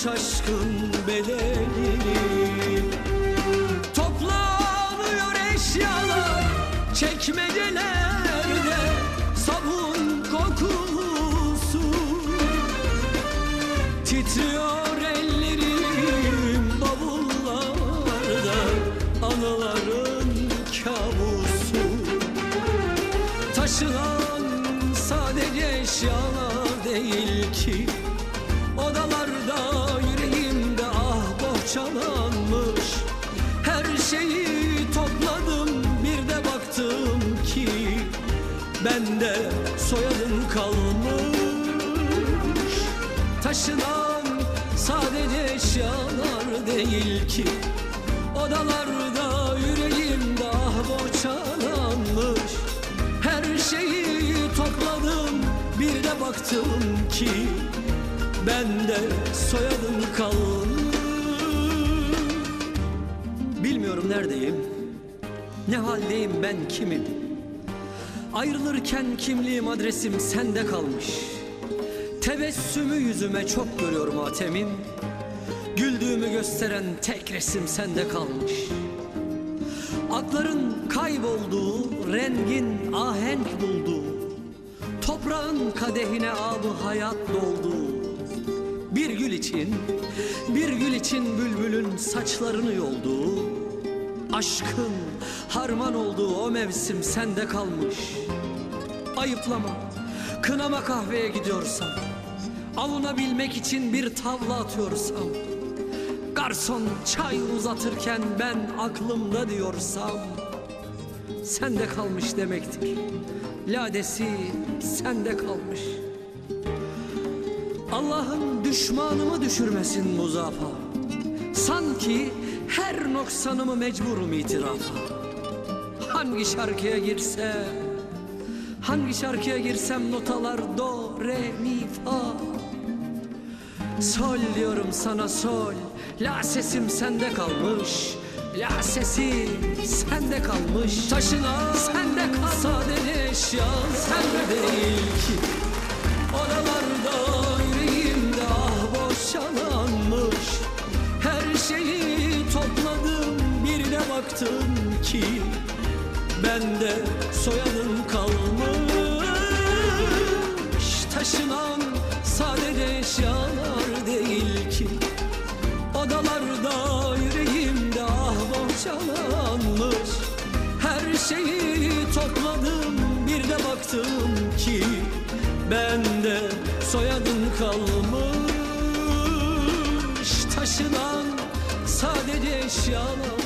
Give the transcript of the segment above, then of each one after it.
ödünç aşkın bedelini Toplanıyor eşyalar çekmecelerde Sabun kokusu. Titriyor ellerim bavullarda Anıların kabusu. Taşınan sadece eşyalar değil ki Odalarda yüreğimde ah bohçalanmış. Her şeyi topladım bir de baktım ki Bende soyadım kalmış. Taşınan sadece eşyalar değil ki Odalarda yüreğimde ah bohçalanmış. Her şeyi topladım bir de baktım ki Bende soyadım kalmış Bilmiyorum neredeyim Ne haldeyim ben kimim? Ayrılırken kimliğim adresim sende kalmış. Tebessümü yüzüme çok görüyorum Atemin Güldüğümü gösteren tek resim sende kalmış. Akların kaybolduğu, rengin ahenk bulduğu Toprağın kadehine abı hayat doldu Bir gül için, bir gül için bülbülün saçlarını yoldu. Aşkın harman olduğu o mevsim sende kalmış. Ayıplama, kınama kahveye gidiyorsam Avunabilmek için bir tavla atıyorsam Garson çay uzatırken ben aklımda diyorsam Sende kalmış demektir. Ladesi sende kalmış Allah'ın düşmanımı düşürmesin muzafa. Sanki her noksanımı mecburum itirafa. Hangi şarkıya girse Hangi şarkıya girsem notalar do, re, mi, fa. Sol diyorum sana sol La sesim sende kalmış. La sesi sende kalmış. Taşına sende kal Sadece eşya sende değil ki bir de baktım ki Bende soyadım kalmış. Taşınan sadece eşyalar değil ki Odalarda yüreğimde ah bohçalanmış Her şeyi topladım bir de baktım ki Bende soyadım kalmış. Taşınan sadece eşyalar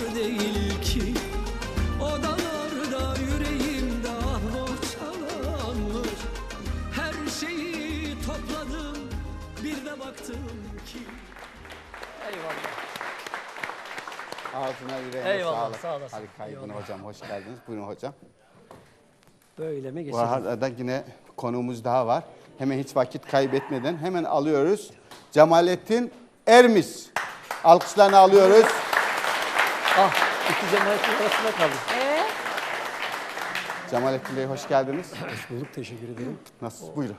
Ağzına yüreğine Eyvallah, sağlık. sağ olasın. Hadi kaybın hocam, hoş geldiniz. Buyurun hocam. Böyle mi Bu geçelim? arada yine konuğumuz daha var. Hemen hiç vakit kaybetmeden hemen alıyoruz. Cemalettin Ermis. Alkışlarını alıyoruz. Ah iki cemaatin arasında kaldım. Cemalettin Bey hoş geldiniz. Hoş bulduk, teşekkür ederim. Nasılsınız? Buyurun.